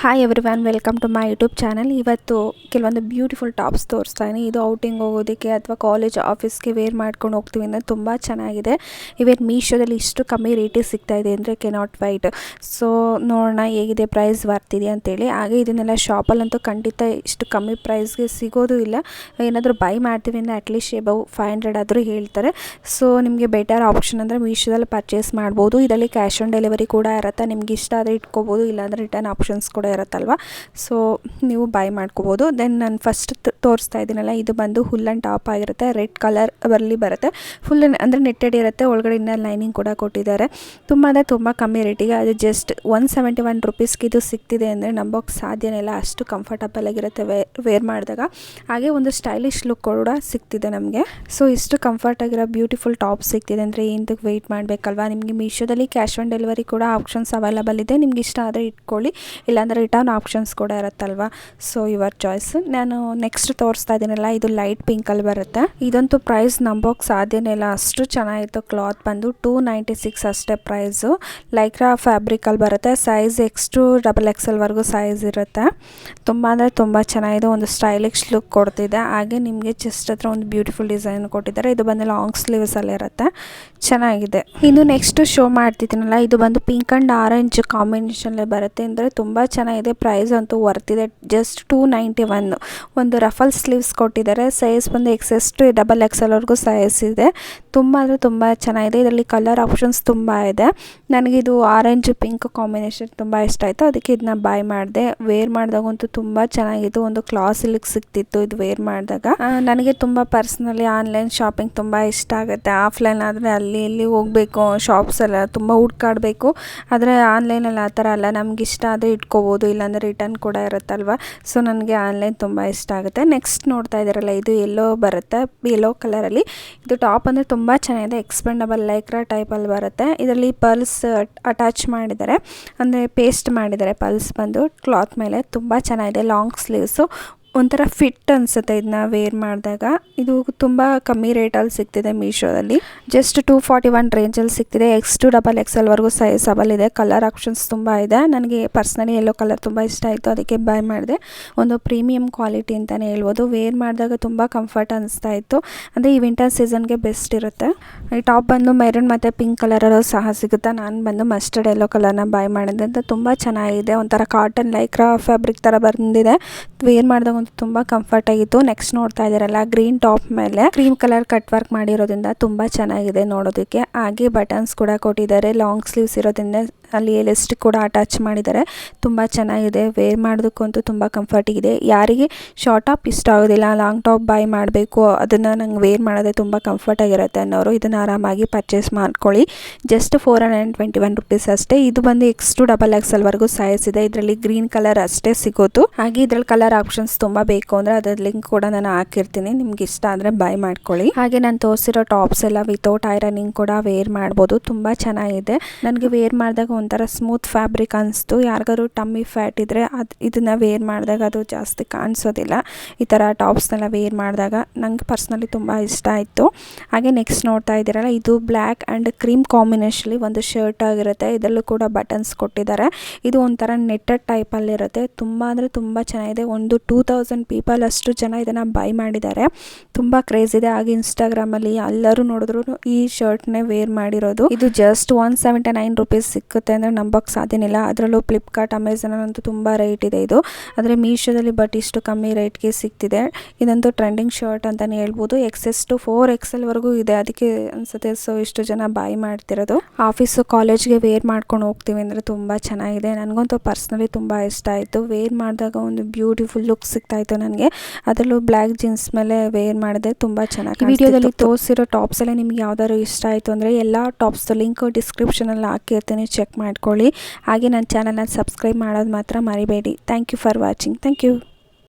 Hi everyone welcome to my YouTube channel ಇವತ್ತು ಕೆಲವೊಂದು beautiful tops ತೋರಿಸ್ತಾ ಇದ್ದೀನಿ ಇದು ಔಟಿಂಗ್ ಹೋಗೋದಕ್ಕೆ ಅಥವಾ ಕಾಲೇಜ್ ಆಫೀಸ್ಗೆ ವೇರ್ ಮಾಡ್ಕೊಂಡು ಹೋಗ್ತೀವಿ ಅಂದರೆ ತುಂಬ ಚೆನ್ನಾಗಿದೆ. ಇವತ್ತು ಮೀಶೋದಲ್ಲಿ ಇಷ್ಟು ಕಮ್ಮಿ ರೇಟಿಗೆ ಸಿಗ್ತಾ ಇದೆ ಅಂದರೆ ಕೆನಾಟ್ ವೈಟ್ ಸೊ ನೋಡೋಣ ಹೇಗಿದೆ ಪ್ರೈಸ್ ಬರ್ತಿದೆ ಅಂತೇಳಿ. ಹಾಗೆ ಇದನ್ನೆಲ್ಲ ಶಾಪಲ್ಲಂತೂ ಖಂಡಿತ ಇಷ್ಟು ಕಮ್ಮಿ ಪ್ರೈಸ್ಗೆ ಸಿಗೋದು ಇಲ್ಲ. ಏನಾದರೂ ಬೈ ಮಾಡ್ತೀವಿ ಅಂದರೆ ಅಟ್ಲೀಸ್ಟ್ ಎಬವ್ ಫೈವ್ ಹಂಡ್ರೆಡ್ ಆದರೂ ಹೇಳ್ತಾರೆ. ಸೊ ನಿಮಗೆ ಬೆಟರ್ ಆಪ್ಷನ್ ಅಂದರೆ ಮೀಶೋದಲ್ಲಿ ಪರ್ಚೇಸ್ ಮಾಡ್ಬೋದು. ಇದರಲ್ಲಿ ಕ್ಯಾಶ್ ಆನ್ ಡೆಲಿವರಿ ಕೂಡ ಇರುತ್ತೆ. ನಿಮ್ಗೆ ಇಷ್ಟ ಆದರೆ ಇಟ್ಕೋಬೋದು, ಇಲ್ಲಾಂದರೆ ರಿಟರ್ನ್ ಆಪ್ಷನ್ಸ್ ಕೂಡ ಇರುತ್ತಲ್ವ? ಸೊ ನೀವು ಬೈ ಮಾಡ್ಕೋಬೋದು. ದೆನ್ ನಾನು ಫಸ್ಟ್ ತೋರಿಸ್ತಾ ಇದ್ದೀನಲ್ಲ, ಇದು ಬಂದು ಹುಲ್ ಆ್ಯಂಡ್ ಟಾಪ್ ಆಗಿರುತ್ತೆ. ರೆಡ್ ಕಲರ್ ಬರಲಿ ಬರುತ್ತೆ. ಫುಲ್ ಅಂದರೆ ನೆಟ್ಟೆಡ್ ಇರುತ್ತೆ. ಒಳಗಡೆ ಇನ್ನ ಲೈನಿಂಗ್ ಕೂಡ ಕೊಟ್ಟಿದ್ದಾರೆ. ತುಂಬ ಅಂದರೆ ತುಂಬ ಕಮ್ಮಿ ರೇಟಿಗೆ ಅದು ಜಸ್ಟ್ ಒನ್ ಸೆವೆಂಟಿ ಒನ್ ರುಪೀಸ್ಗೆ ಇದು ಸಿಗ್ತಿದೆ ಅಂದರೆ ನಂಬೋಕ್ಕೆ ಸಾಧ್ಯನೇ ಇಲ್ಲ. ಅಷ್ಟು ಕಂಫರ್ಟಬಲ್ ಆಗಿರುತ್ತೆ ವೇರ್ ಮಾಡಿದಾಗ. ಹಾಗೆ ಒಂದು ಸ್ಟೈಲಿಶ್ ಲುಕ್ ಕೂಡ ಸಿಗ್ತಿದೆ ನಮಗೆ. ಸೊ ಇಷ್ಟು ಕಂಫರ್ಟ್ ಆಗಿರೋ ಬ್ಯೂಟಿಫುಲ್ ಟಾಪ್ ಸಿಗ್ತಿದೆ ಅಂದರೆ ಏನಕ್ಕೆ ವೆಯ್ಟ್ ಮಾಡಬೇಕಲ್ವಾ? ನಿಮಗೆ ಮೀಶೋದಲ್ಲಿ ಕ್ಯಾಶ್ ಆನ್ ಡೆಲಿವರಿ ಕೂಡ ಆಪ್ಷನ್ಸ್ ಅವೈಲಬಲ್ ಇದೆ. ನಿಮ್ಗೆ ಇಷ್ಟ ಆದರೆ ಇಟ್ಕೊಳ್ಳಿ. ಇಲ್ಲಾಂದರೆ ರಿಟರ್ನ್ ಆಪ್ಷನ್ಸ್ ಕೂಡ ಇರುತ್ತಲ್ವ? ಸೊ ಯುವರ್ ಚಾಯ್ಸ್ ನಾನು ನೆಕ್ಸ್ಟ್ ತೋರಿಸ್ತಾ ಇದ್ದೀನಲ್ಲ, ಇದು ಲೈಟ್ ಪಿಂಕಲ್ಲಿ ಬರುತ್ತೆ. ಇದಂತೂ ಪ್ರೈಸ್ ನಂಬೋಕ್ಕೆ ಸಾಧ್ಯನೇ ಇಲ್ಲ. ಅಷ್ಟು ಚೆನ್ನಾಗಿತ್ತು ಕ್ಲಾತ್ ಬಂದು ಟೂ ನೈಂಟಿ ಸಿಕ್ಸ್ ಅಷ್ಟೇ ಪ್ರೈಸು ಲೈಕ್ರಾ ಫ್ಯಾಬ್ರಿಕಲ್ಲಿ ಬರುತ್ತೆ. ಸೈಜ್ ಎಕ್ಸ್ ಟು ಡಬಲ್ ಎಕ್ಸೆಲ್ವರೆಗೂ ಸೈಜ್ ಇರುತ್ತೆ. ತುಂಬ ಅಂದರೆ ತುಂಬ ಚೆನ್ನಾಗಿದೆ. ಒಂದು ಸ್ಟೈಲಿಶ್ ಲುಕ್ ಕೊಡ್ತಿದೆ. ಹಾಗೆ ನಿಮಗೆ ಚೆಸ್ಟ್ ಹತ್ರ ಒಂದು ಬ್ಯೂಟಿಫುಲ್ ಡಿಸೈನ್ ಕೊಟ್ಟಿದ್ದಾರೆ. ಇದು ಬಂದು ಲಾಂಗ್ ಸ್ಲೀವ್ಸಲ್ಲಿ ಇರುತ್ತೆ. ಚೆನ್ನಾಗಿದೆ. ಇನ್ನು ನೆಕ್ಸ್ಟ್ ಶೋ ಮಾಡ್ತಿದ್ದೀನಲ್ಲ, ಇದು ಬಂದು ಪಿಂಕ್ ಆ್ಯಂಡ್ ಆರೆಂಜ್ ಕಾಂಬಿನೇಷನ್ಲೇ ಬರುತ್ತೆ. ಅಂದರೆ ತುಂಬ ಚೆನ್ನಾಗಿದೆ ಪ್ರೈಸ್ ಅಂತೂ ವರ್ತಿದೆ ಜಸ್ಟ್ ಟೂ ನೈಂಟಿ ಒನ್ ಒಂದು ರಫಲ್ ಸ್ಲೀವ್ಸ್ ಕೊಟ್ಟಿದ್ದಾರೆ. ಸೈಜ್ ಬಂದು ಎಕ್ಸೆಸ್ ಟು ಡಬಲ್ ಎಕ್ಸೆಲ್ವರೆಗೂ ಸೈಜ್ ಇದೆ. ತುಂಬ ಅಂದರೆ ತುಂಬ ಚೆನ್ನಾಗಿದೆ. ಇದರಲ್ಲಿ ಕಲರ್ ಆಪ್ಷನ್ಸ್ ತುಂಬ ಇದೆ. ನನಗಿದು ಆರೆಂಜ್ ಪಿಂಕ್ ಕಾಂಬಿನೇಷನ್ ತುಂಬ ಇಷ್ಟ ಆಯಿತು. ಅದಕ್ಕೆ ಇದನ್ನ ಬೈ ಮಾಡಿದೆ. ವೇರ್ ಮಾಡಿದಾಗಂತೂ ತುಂಬ ಚೆನ್ನಾಗಿತ್ತು. ಒಂದು ಕ್ಲಾಸ್ ಇಲ್ಲಿಗೆ ಸಿಗ್ತಿತ್ತು ಇದು ವೇರ್ ಮಾಡಿದಾಗ. ನನಗೆ ತುಂಬ ಪರ್ಸ್ನಲಿ ಆನ್ಲೈನ್ ಶಾಪಿಂಗ್ ತುಂಬ ಇಷ್ಟ ಆಗುತ್ತೆ. ಆಫ್ಲೈನ್ ಆದರೆ ಅಲ್ಲಿ ಇಲ್ಲಿ ಹೋಗಬೇಕು ಶಾಪ್ಸ್ ಎಲ್ಲ ತುಂಬ ಹುಡ್ಕಾಡಬೇಕು. ಆದರೆ ಆನ್ಲೈನಲ್ಲಿ ಆ ಥರ ಅಲ್ಲ. ನಮ್ಗೆ ಇಷ್ಟ ಆದರೆ ಇಟ್ಕೋಬೋದು ಇಲ್ಲಾಂದರೆ ರಿಟರ್ನ್ ಕೂಡ ಇರುತ್ತಲ್ವ? ಸೊ ನನಗೆ ಆನ್ಲೈನ್ ತುಂಬ ಇಷ್ಟ ಆಗುತ್ತೆ. ನೆಕ್ಸ್ಟ್ ನೋಡ್ತಾ ಇದ್ದೀರಲ್ಲ, ಇದು ಎಲ್ಲೋ ಬರುತ್ತೆ. ಎಲ್ಲೋ ಕಲರಲ್ಲಿ ಇದು ಟಾಪ್ ಅಂದರೆ ತುಂಬ ಚೆನ್ನಾಗಿದೆ. ಎಕ್ಸ್ಪೆಂಡಬಲ್ ಲೈಕ್ರಾ ಟೈಪಲ್ಲಿ ಬರುತ್ತೆ. ಇದರಲ್ಲಿ ಪಲ್ಸ್ ಅಟ್ಯಾಚ್ ಮಾಡಿದ್ದಾರೆ. ಅಂದರೆ ಪೇಸ್ಟ್ ಮಾಡಿದ್ದಾರೆ ಪಲ್ಸ್ ಬಂದು. ಕ್ಲಾತ್ ಮೇಲೆ ತುಂಬ ಚೆನ್ನಾಗಿದೆ. ಲಾಂಗ್ ಸ್ಲೀವ್ಸು ಒಂಥರ ಫಿಟ್ ಅನಿಸುತ್ತೆ ಇದನ್ನ ವೇರ್ ಮಾಡಿದಾಗ. ಇದು ತುಂಬ ಕಮ್ಮಿ ರೇಟಲ್ಲಿ ಸಿಗ್ತಿದೆ ಮೀಶೋದಲ್ಲಿ. ಜಸ್ಟ್ ಟೂ ಫಾರ್ಟಿ ಒನ್ ರೇಂಜಲ್ಲಿ ಸಿಗ್ತಿದೆ. ಎಕ್ಸ್ ಟು ಡಬಲ್ ಎಕ್ಸ್ ಎಲ್ವರೆಗೂ ಸೈಜ್ ಇದೆ. ಕಲರ್ ಆಪ್ಷನ್ಸ್ ತುಂಬ ಇದೆ. ನನಗೆ ಪರ್ಸ್ನಲಿ ಎಲ್ಲೋ ಕಲರ್ ತುಂಬ ಇಷ್ಟ ಆಯಿತು. ಅದಕ್ಕೆ ಬೈ ಮಾಡಿದೆ. ಒಂದು ಪ್ರೀಮಿಯಂ ಕ್ವಾಲಿಟಿ ಅಂತಲೇ ಹೇಳ್ಬೋದು. ವೇರ್ ಮಾಡಿದಾಗ ತುಂಬ ಕಂಫರ್ಟ್ ಅನಿಸ್ತಾ ಇತ್ತು. ಅಂದರೆ ಈ ವಿಂಟರ್ ಸೀಸನ್ಗೆ ಬೆಸ್ಟ್ ಇರುತ್ತೆ. ಈ ಟಾಪ್ ಬಂದು ಮೆರೂನ್ ಮತ್ತು ಪಿಂಕ್ ಕಲರಲ್ಲೂ ಸಹ ಸಿಗುತ್ತೆ. ನಾನು ಬಂದು ಮಸ್ಟರ್ಡ್ ಎಲ್ಲೋ ಕಲರ್ನ ಬೈ ಮಾಡಿದೆ. ಅಂತ ತುಂಬ ಚೆನ್ನಾಗಿದೆ. ಒಂಥರ ಕಾಟನ್ ಲೈಕ್ರಾ ಫ್ಯಾಬ್ರಿಕ್ ಥರ ಬಂದಿದೆ. ವೇರ್ ಮಾಡಿದಾಗ ಒಂದು ತುಂಬ ಕಂಫರ್ಟ್ ಆಗಿತ್ತು. ನೆಕ್ಸ್ಟ್ ನೋಡ್ತಾ ಇದ್ದೀರಲ್ಲ ಗ್ರೀನ್ ಟಾಪ್ ಮೇಲೆ ಕ್ರೀಮ್ ಕಲರ್ ಕಟ್ ವರ್ಕ್ ಮಾಡಿರೋದ್ರಿಂದ ತುಂಬಾ ಚೆನ್ನಾಗಿದೆ ನೋಡೋದಕ್ಕೆ. ಹಾಗೆ ಬಟನ್ಸ್ ಕೂಡ ಕೊಟ್ಟಿದ್ದಾರೆ ಲಾಂಗ್ ಸ್ಲೀವ್ಸ್ ಇರೋದ್ರಿಂದ ಅಲ್ಲಿ ಎಲೆಸ್ಟಿಕ್ ಕೂಡ ಅಟ್ಯಾಚ್ ಮಾಡಿದ್ದಾರೆ. ತುಂಬ ಚೆನ್ನಾಗಿದೆ. ವೇರ್ ಮಾಡೋದಕ್ಕಂತೂ ತುಂಬ ಕಂಫರ್ಟಿಗಿದೆ ಯಾರಿಗೆ ಶಾರ್ಟ್ ಟಾಪ್ ಇಷ್ಟ ಆಗೋದಿಲ್ಲ ಲಾಂಗ್ ಟಾಪ್ ಬೈ ಮಾಡಬೇಕು, ಅದನ್ನು ನಂಗೆ ವೇರ್ ಮಾಡೋದೇ ತುಂಬ ಕಂಫರ್ಟಾಗಿರುತ್ತೆ ಅನ್ನೋರು ಇದನ್ನು ಆರಾಮಾಗಿ ಪರ್ಚೇಸ್ ಮಾಡ್ಕೊಳ್ಳಿ. ಜಸ್ಟ್ ಫೋರ್ ಹಂಡ್ರೆಡ್ ಅಷ್ಟೇ. ಇದು ಬಂದು ಎಕ್ಸ್ ಟು ಡಬಲ್ ಎಕ್ಸೆಲ್ವರೆಗೂ ಸೈಜ್ ಇದೆ ಇದರಲ್ಲಿ ಗ್ರೀನ್ ಕಲರ್ ಅಷ್ಟೇ ಸಿಗೋದು. ಹಾಗೆ ಇದರಲ್ಲಿ ಕಲರ್ ಆಪ್ಷನ್ಸ್ ತುಂಬ ಬೇಕು ಅಂದರೆ ಅದರ ಲಿಂಕ್ ಕೂಡ ನಾನು ಹಾಕಿರ್ತೀನಿ. ನಿಮ್ಗೆ ಇಷ್ಟ ಅಂದರೆ ಬೈ ಮಾಡ್ಕೊಳ್ಳಿ. ಹಾಗೆ ನಾನು ತೋರಿಸಿರೋ ಟಾಪ್ಸ್ ಎಲ್ಲ ವಿತೌಟ್ ಐರನಿಂಗ್ ಕೂಡ ವೇರ್ ಮಾಡ್ಬೋದು. ತುಂಬ ಚೆನ್ನಾಗಿದೆ. ನನಗೆ ವೇರ್ ಮಾಡಿದಾಗ ಒಂಥರ ಸ್ಮೂತ್ ಫ್ಯಾಬ್ರಿಕ್ ಅನಿಸ್ತು. ಯಾರಿಗಾದ್ರು ಟಮ್ಮಿ ಫ್ಯಾಟ್ ಇದ್ದರೆ ಅದು ಇದನ್ನು ವೇರ್ ಮಾಡಿದಾಗ ಅದು ಜಾಸ್ತಿ ಕಾಣಿಸೋದಿಲ್ಲ. ಈ ಥರ ಟಾಪ್ಸ್ನೆಲ್ಲ ವೇರ್ ಮಾಡಿದಾಗ ನಂಗೆ ಪರ್ಸ್ನಲಿ ತುಂಬ ಇಷ್ಟ ಆಯಿತು. ಹಾಗೆ ನೆಕ್ಸ್ಟ್ ನೋಡ್ತಾ ಇದ್ದೀರಲ್ಲ, ಇದು ಬ್ಲ್ಯಾಕ್ ಆ್ಯಂಡ್ ಕ್ರೀಮ್ ಕಾಂಬಿನೇಷನಲ್ಲಿ ಒಂದು ಶರ್ಟ್ ಆಗಿರುತ್ತೆ. ಇದರಲ್ಲೂ ಕೂಡ ಬಟನ್ಸ್ ಕೊಟ್ಟಿದ್ದಾರೆ. ಇದು ಒಂಥರ ನೆಟ್ಟೆಡ್ ಟೈಪಲ್ಲಿರುತ್ತೆ. ತುಂಬ ಅಂದರೆ ತುಂಬ ಚೆನ್ನಾಗಿದೆ. ಒಂದು ಟೂ ತೌಸಂಡ್ ಪೀಪಲ್ ಅಷ್ಟು ಜನ ಇದನ್ನು ಬೈ ಮಾಡಿದ್ದಾರೆ. ತುಂಬ ಕ್ರೇಜ್ ಇದೆ. ಹಾಗೆ ಇನ್ಸ್ಟಾಗ್ರಾಮಲ್ಲಿ ಎಲ್ಲರೂ ನೋಡಿದ್ರು ಈ ಶರ್ಟ್ನೇ ವೇರ್ ಮಾಡಿರೋದು. ಇದು just one seventy nine rupees ಸಿಕ್ಕುತ್ತೆ. ಅಂದರೆ ನಂಬಕ್ಕೆ ಸಾಧ್ಯನಿಲ್ಲ ಅದರಲ್ಲೂ ಫ್ಲಿಪ್ಕಾರ್ಟ್ ಅಮೆಝಾನ್ ಅಂತೂ ತುಂಬ ರೇಟ್ ಇದೆ ಇದು. ಆದರೆ ಮೀಶೋದಲ್ಲಿ ಬಟ್ ಇಷ್ಟು ಕಮ್ಮಿ ರೇಟ್ಗೆ ಸಿಗ್ತಿದೆ. ಇದಂತೂ ಟ್ರೆಂಡಿಂಗ್ ಶರ್ಟ್ ಅಂತಲೇ ಹೇಳ್ಬೋದು. ಎಕ್ಸೆಸ್ ಟು ಫೋರ್ ಎಕ್ಸೆಲ್ವರೆಗೂ ಇದೆ. ಅದಕ್ಕೆ ಅನಿಸುತ್ತೆ ಸೊ ಇಷ್ಟು ಜನ ಬಾಯ್ ಮಾಡ್ತಿರೋದು. ಆಫೀಸು ಕಾಲೇಜ್ಗೆ ವೇರ್ ಮಾಡ್ಕೊಂಡು ಹೋಗ್ತೀವಿ ಅಂದರೆ ತುಂಬ ಚೆನ್ನಾಗಿದೆ. ನನಗಂತೂ ಪರ್ಸ್ನಲಿ ತುಂಬ ಇಷ್ಟ ಆಯಿತು. ವೇರ್ ಮಾಡಿದಾಗ ಒಂದು ಬ್ಯೂಟಿಫುಲ್ ಲುಕ್ ಸಿಗ್ತಾ ಇತ್ತು ನನಗೆ. ಅದರಲ್ಲೂ ಬ್ಲ್ಯಾಕ್ ಜೀನ್ಸ್ ಮೇಲೆ ವೇರ್ ಮಾಡಿದೆ ತುಂಬ ಚೆನ್ನಾಗಿ ವಿಡಿಯೋದಲ್ಲಿ ತೋರಿಸಿರೋ ಟಾಪ್ಸ್ ಎಲ್ಲ ನಿಮ್ಗೆ ಯಾವ್ದಾದ್ರು ಇಷ್ಟ ಆಯಿತು ಅಂದರೆ ಎಲ್ಲ ಟಾಪ್ಸ್ ಲಿಂಕ್ ಡಿಸ್ಕ್ರಿಪ್ಷನಲ್ಲಿ ಹಾಕಿರ್ತೀನಿ. ಚೆಕ್ ಮಾಡ್ಕೊಳ್ಳಿ. ಹಾಗೆ ನನ್ನ ಚಾನಲ್ನ ಸಬ್ಸ್ಕ್ರೈಬ್ ಮಾಡೋದು ಮಾತ್ರ ಮರಿಬೇಡಿ. Thank you for watching thank you